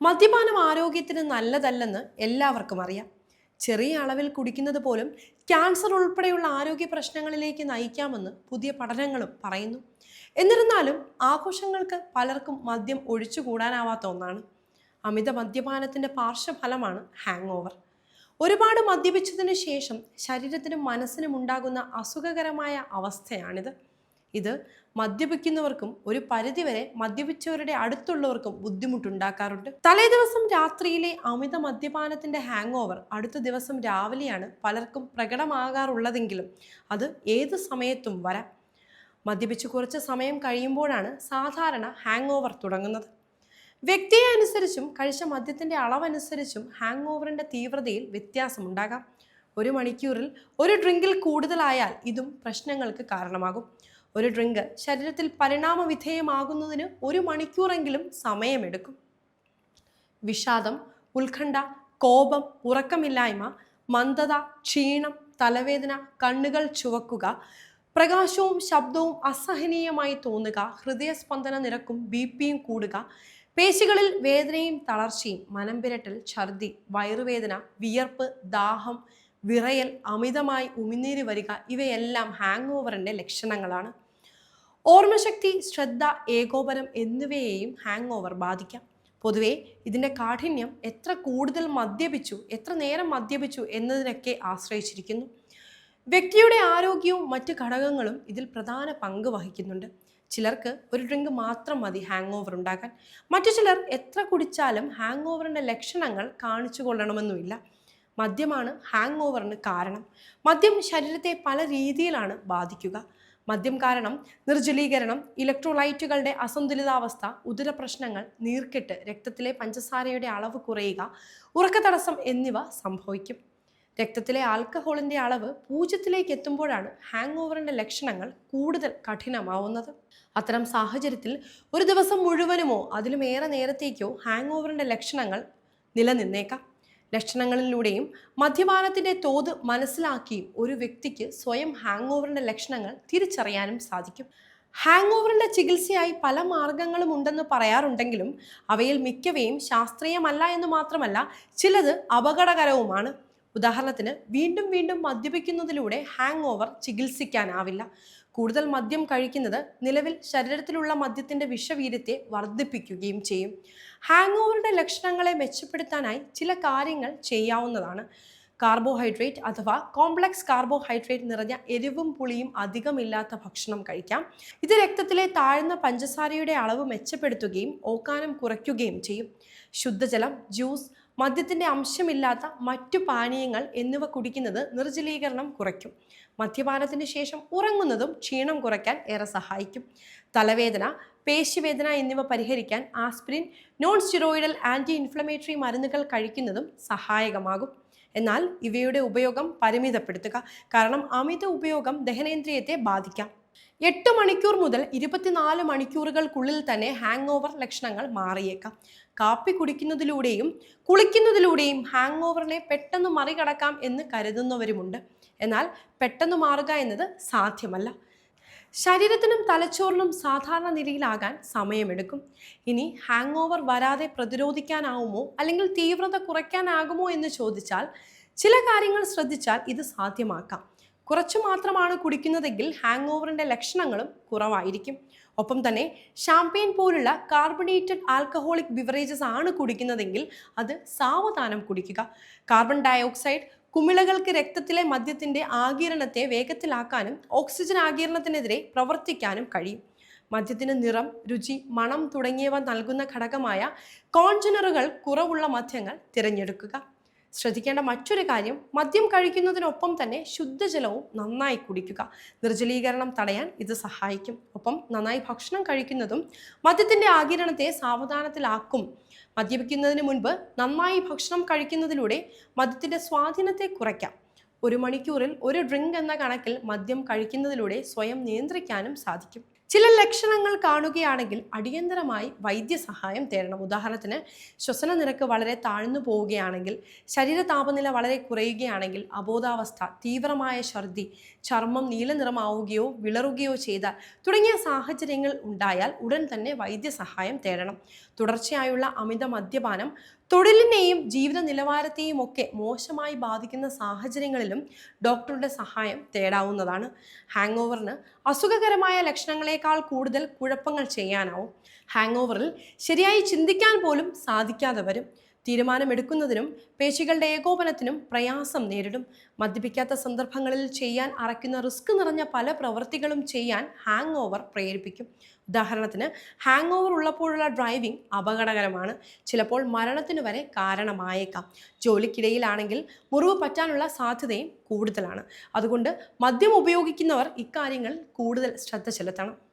മദ്യപാനം ആരോഗ്യത്തിന് നല്ലതല്ലെന്ന് എല്ലാവർക്കും അറിയാം. ചെറിയ അളവിൽ കുടിക്കുന്നത് പോലും ക്യാൻസർ ഉൾപ്പെടെയുള്ള ആരോഗ്യ പ്രശ്നങ്ങളിലേക്ക് നയിക്കാമെന്ന് പുതിയ പഠനങ്ങളും പറയുന്നു. എന്നിരുന്നാലും ആഘോഷങ്ങൾക്ക് പലർക്കും മദ്യം ഒഴിച്ചുകൂടാനാവാത്ത ഒന്നാണ്. അമിത മദ്യപാനത്തിന്റെ പാർശ്വഫലമാണ് ഹാങ് ഓവർ ഒരുപാട് മദ്യപിച്ചതിന് ശേഷം ശരീരത്തിനും മനസ്സിനും ഉണ്ടാകുന്ന അസുഖകരമായ അവസ്ഥയാണിത്. ഇത് മദ്യപിക്കുന്നവർക്കും ഒരു പരിധിവരെ മദ്യപിച്ചവരുടെ അടുത്തുള്ളവർക്കും ബുദ്ധിമുട്ടുണ്ടാക്കാറുണ്ട്. തലേദിവസം രാത്രിയിലെ അമിത മദ്യപാനത്തിന്റെ ഹാങ് ഓവർ അടുത്ത ദിവസം രാവിലെയാണ് പലർക്കും പ്രകടമാകാറുള്ളതെങ്കിലും അത് ഏത് സമയത്തും വരാം. മദ്യപിച്ച് കുറച്ച് സമയം കഴിയുമ്പോഴാണ് സാധാരണ ഹാങ് ഓവർ തുടങ്ങുന്നത്. വ്യക്തിയെ അനുസരിച്ചും കഴിച്ച മദ്യത്തിന്റെ അളവനുസരിച്ചും ഹാങ് ഓവറിന്റെ തീവ്രതയിൽ വ്യത്യാസമുണ്ടാകാം ഒരു മണിക്കൂറിൽ ഒരു ഡ്രിങ്കിൽ കൂടുതലായാൽ ഇതും പ്രശ്നങ്ങൾക്ക് കാരണമാകും. ഒരു ഡ്രിങ്ക് ശരീരത്തിൽ പരിണാമ വിധേയമാകുന്നതിന് ഒരു മണിക്കൂറെങ്കിലും സമയമെടുക്കും. വിഷാദം ഉത്കണ്ഠ കോപം ഉറക്കമില്ലായ്മ മന്ദത ക്ഷീണം തലവേദന കണ്ണുകൾ ചുവക്കുക പ്രകാശവും ശബ്ദവും അസഹനീയമായി തോന്നുക ഹൃദയസ്പന്ദന നിരക്കും ബി പിയും കൂടുക പേശികളിൽ വേദനയും തളർച്ചയും മനംപിരട്ടൽ ഛർദി വയറുവേദന വിയർപ്പ് ദാഹം വിറയൽ അമിതമായി ഉമിനീര് വരിക ഇവയെല്ലാം ഹാങ് ഓവറിന്റെ ലക്ഷണങ്ങളാണ്. ഓർമ്മശക്തി ശ്രദ്ധ ഏകോപനം എന്നിവയെയും ഹാങ് ഓവർ ബാധിക്കാം. പൊതുവേ ഇതിന്റെ കാഠിന്യം എത്ര കൂടുതൽ മദ്യപിച്ചു എത്ര നേരം മദ്യപിച്ചു എന്നതിനൊക്കെ ആശ്രയിച്ചിരിക്കുന്നു. വ്യക്തിയുടെ ആരോഗ്യവും മറ്റ് ഘടകങ്ങളും ഇതിൽ പ്രധാന പങ്ക് വഹിക്കുന്നുണ്ട്. ചിലർക്ക് ഒരു ഡ്രിങ്ക് മാത്രം മതി ഹാങ് ഓവർ ഉണ്ടാക്കാൻ. മറ്റു ചിലർ എത്ര കുടിച്ചാലും ഹാങ് ഓവറിന്റെ ലക്ഷണങ്ങൾ കാണിച്ചു കൊള്ളണമെന്നുമില്ല മദ്യമാണ് ഹാങ് ഓവറിന് കാരണം. മദ്യം ശരീരത്തെ പല രീതിയിലാണ് ബാധിക്കുക. മദ്യം കാരണം നിർജലീകരണം ഇലക്ട്രോലൈറ്റുകളുടെ അസന്തുലിതാവസ്ഥ ഉദര പ്രശ്നങ്ങൾ നീർക്കെട്ട് രക്തത്തിലെ പഞ്ചസാരയുടെ അളവ് കുറയുക ഉറക്കതടസ്സം എന്നിവ സംഭവിക്കും. രക്തത്തിലെ ആൽക്കഹോളിന്റെ അളവ് പൂജ്യത്തിലേക്ക് എത്തുമ്പോഴാണ് ഹാങ് ഓവറിന്റെ ലക്ഷണങ്ങൾ കൂടുതൽ കഠിനമാവുന്നത്. അത്തരം സാഹചര്യത്തിൽ ഒരു ദിവസം മുഴുവനുമോ അതിലുമേറെ നേരത്തേക്കോ ഹാങ് ഓവറിന്റെ ലക്ഷണങ്ങൾ നിലനിന്നേക്കാം. ലക്ഷണങ്ങളിലൂടെയും മദ്യപാനത്തിന്റെ തോത് മനസ്സിലാക്കിയും ഒരു വ്യക്തിക്ക് സ്വയം ഹാങ് ഓവറിന്റെ ലക്ഷണങ്ങൾ തിരിച്ചറിയാനും സാധിക്കും. ഹാങ് ഓവറിന്റെ ചികിത്സയായി പല മാർഗങ്ങളും ഉണ്ടെന്ന് പറയാറുണ്ടെങ്കിലും അവയിൽ മിക്കവയും ശാസ്ത്രീയമല്ല എന്ന് മാത്രമല്ല ചിലത് അപകടകരവുമാണ്. ഉദാഹരണത്തിന് വീണ്ടും വീണ്ടും മദ്യപിക്കുന്നതിലൂടെ ഹാങ് ഓവർ ചികിത്സിക്കാനാവില്ല. കൂടുതൽ മദ്യം കഴിക്കുന്നത് നിലവിൽ ശരീരത്തിലുള്ള മദ്യത്തിന്റെ വിഷവീര്യത്തെ വർദ്ധിപ്പിക്കുകയും ചെയ്യും. ഹാങ് ഓവറുടെ ലക്ഷണങ്ങളെ മെച്ചപ്പെടുത്താനായി ചില കാര്യങ്ങൾ ചെയ്യാവുന്നതാണ്. കാർബോഹൈഡ്രേറ്റ് അഥവാ കോംപ്ലക്സ് കാർബോഹൈഡ്രേറ്റ് നിറഞ്ഞ എരിവും പുളിയും അധികമില്ലാത്ത ഭക്ഷണം കഴിക്കാം. ഇത് രക്തത്തിലെ താഴ്ന്ന പഞ്ചസാരയുടെ അളവ് മെച്ചപ്പെടുത്തുകയും ഓക്കാനം കുറയ്ക്കുകയും ചെയ്യും. ശുദ്ധജലം ജ്യൂസ് മദ്യത്തിന്റെ അംശമില്ലാത്ത മറ്റു പാനീയങ്ങൾ എന്നിവ കുടിക്കുന്നത് നിർജലീകരണം കുറയ്ക്കും. മദ്യപാനത്തിന് ശേഷം ഉറങ്ങുന്നതും ക്ഷീണം കുറയ്ക്കാൻ ഏറെ സഹായിക്കും. തലവേദന പേശിവേദന എന്നിവ പരിഹരിക്കാൻ aspirin non steroidal anti inflammatory മരുന്നുകൾ കഴിക്കുന്നതും സഹായകമാകും. എന്നാൽ ഇവയുടെ ഉപയോഗം പരിമിതപ്പെടുത്തുക. കാരണം അമിത ഉപയോഗം ദഹനേന്ദ്രിയത്തെ ബാധിക്കാം. എട്ട് മണിക്കൂർ മുതൽ ഇരുപത്തിനാല് മണിക്കൂറുകൾക്കുള്ളിൽ തന്നെ ഹാങ് ഓവർ ലക്ഷണങ്ങൾ മാറിയേക്കാം. കാപ്പി കുടിക്കുന്നതിലൂടെയും കുളിക്കുന്നതിലൂടെയും ഹാങ് ഓവറിനെ പെട്ടെന്ന് മറികടക്കാം എന്ന് കരുതുന്നവരുമുണ്ട്. എന്നാൽ പെട്ടെന്ന് മാറുക എന്നത് സാധ്യമല്ല. ശരീരത്തിനും തലച്ചോറിനും സാധാരണ നിലയിലാകാൻ സമയമെടുക്കും. ഇനി ഹാങ് ഓവർ വരാതെ പ്രതിരോധിക്കാനാവുമോ അല്ലെങ്കിൽ തീവ്രത കുറയ്ക്കാനാകുമോ എന്ന് ചോദിച്ചാൽ ചില കാര്യങ്ങൾ ശ്രദ്ധിച്ചാൽ ഇത് സാധ്യമാക്കാം. കുറച്ചു മാത്രമാണ് കുടിക്കുന്നതെങ്കിൽ ഹാങ് ഓവറിന്റെ ലക്ഷണങ്ങളും കുറവായിരിക്കും. ഒപ്പം തന്നെ ഷാംപെയിൻ പോലുള്ള കാർബണേറ്റഡ് ആൽക്കഹോളിക് ബിവറേജസ് ആണ് കുടിക്കുന്നതെങ്കിൽ അത് സാവധാനം കുടിക്കുക. കാർബൺ ഡയോക്സൈഡ് കുമിളകൾക്ക് രക്തത്തിലെ മദ്യത്തിന്റെ ആഗിരണത്തെ വേഗത്തിലാക്കാനും ഓക്സിജൻ ആകിരണത്തിനെതിരെ പ്രവർത്തിക്കാനും കഴിയും. മദ്യത്തിന് നിറം രുചി മണം തുടങ്ങിയവ നൽകുന്ന ഘടകമായ കോൺജനറുകൾ കുറവുള്ള മദ്യങ്ങൾ തിരഞ്ഞെടുക്കുക. ശ്രദ്ധിക്കേണ്ട മറ്റൊരു കാര്യം മദ്യം കഴിക്കുന്നതിനൊപ്പം തന്നെ ശുദ്ധജലവും നന്നായി കുടിക്കുക. നിർജലീകരണം തടയാൻ ഇത് സഹായിക്കും. ഒപ്പം നന്നായി ഭക്ഷണം കഴിക്കുന്നതും മദ്യത്തിന്റെ ആകിരണത്തെ സാവധാനത്തിലാക്കും. മദ്യപിക്കുന്നതിന് മുൻപ് നന്നായി ഭക്ഷണം കഴിക്കുന്നതിലൂടെ മദ്യത്തിന്റെ സ്വാധീനത്തെ കുറയ്ക്കാം. ഒരു മണിക്കൂറിൽ ഒരു ഡ്രിങ്ക് എന്ന കണക്കിൽ മദ്യം കഴിക്കുന്നതിലൂടെ സ്വയം നിയന്ത്രിക്കാനും സാധിക്കും. ചില ലക്ഷണങ്ങൾ കാണുകയാണെങ്കിൽ അടിയന്തരമായി വൈദ്യസഹായം തേടണം. ഉദാഹരണത്തിന് ശ്വസന നിരക്ക് വളരെ താഴ്ന്നു പോവുകയാണെങ്കിൽ ശരീര താപനില വളരെ കുറയുകയാണെങ്കിൽ അബോധാവസ്ഥ തീവ്രമായ ഛർദി ചർമ്മം നീലനിറമാവുകയോ വിളറുകയോ ചെയ്താൽ തുടങ്ങിയ സാഹചര്യങ്ങൾ ഉണ്ടായാൽ ഉടൻ തന്നെ വൈദ്യസഹായം തേടണം. തുടർച്ചയായുള്ള അമിത മദ്യപാനം തൊഴിലിനെയും ജീവിത നിലവാരത്തെയും ഒക്കെ മോശമായി ബാധിക്കുന്ന സാഹചര്യങ്ങളിലും ഡോക്ടറുടെ സഹായം തേടാവുന്നതാണ്. ഹാങ് ഓവറിന് അസുഖകരമായ ലക്ഷണങ്ങളെക്കാൾ കൂടുതൽ കുഴപ്പങ്ങൾ ചെയ്യാനാവും. ഹാങ് ഓവറിൽ ശരിയായി ചിന്തിക്കാൻ പോലും സാധിക്കാതെ വരും. തീരുമാനമെടുക്കുന്നതിനും പേശികളുടെ ഏകോപനത്തിനും പ്രയാസം നേരിടും. മദ്യപിക്കാത്ത സന്ദർഭങ്ങളിൽ ചെയ്യാൻ അറയ്ക്കുന്ന റിസ്ക് നിറഞ്ഞ പല പ്രവൃത്തികളും ചെയ്യാൻ ഹാങ് ഓവർ പ്രേരിപ്പിക്കും. ഉദാഹരണത്തിന് ഹാങ് ഓവർ ഉള്ളപ്പോഴുള്ള ഡ്രൈവിംഗ് അപകടകരമാണ്. ചിലപ്പോൾ മരണത്തിന് വരെ കാരണമായേക്കാം. ജോലിക്കിടയിലാണെങ്കിൽ മുറിവ് പറ്റാനുള്ള സാധ്യതയും കൂടുതലാണ്. അതുകൊണ്ട് മദ്യം ഉപയോഗിക്കുന്നവർ ഇക്കാര്യങ്ങൾ കൂടുതൽ ശ്രദ്ധ ചെലുത്തണം.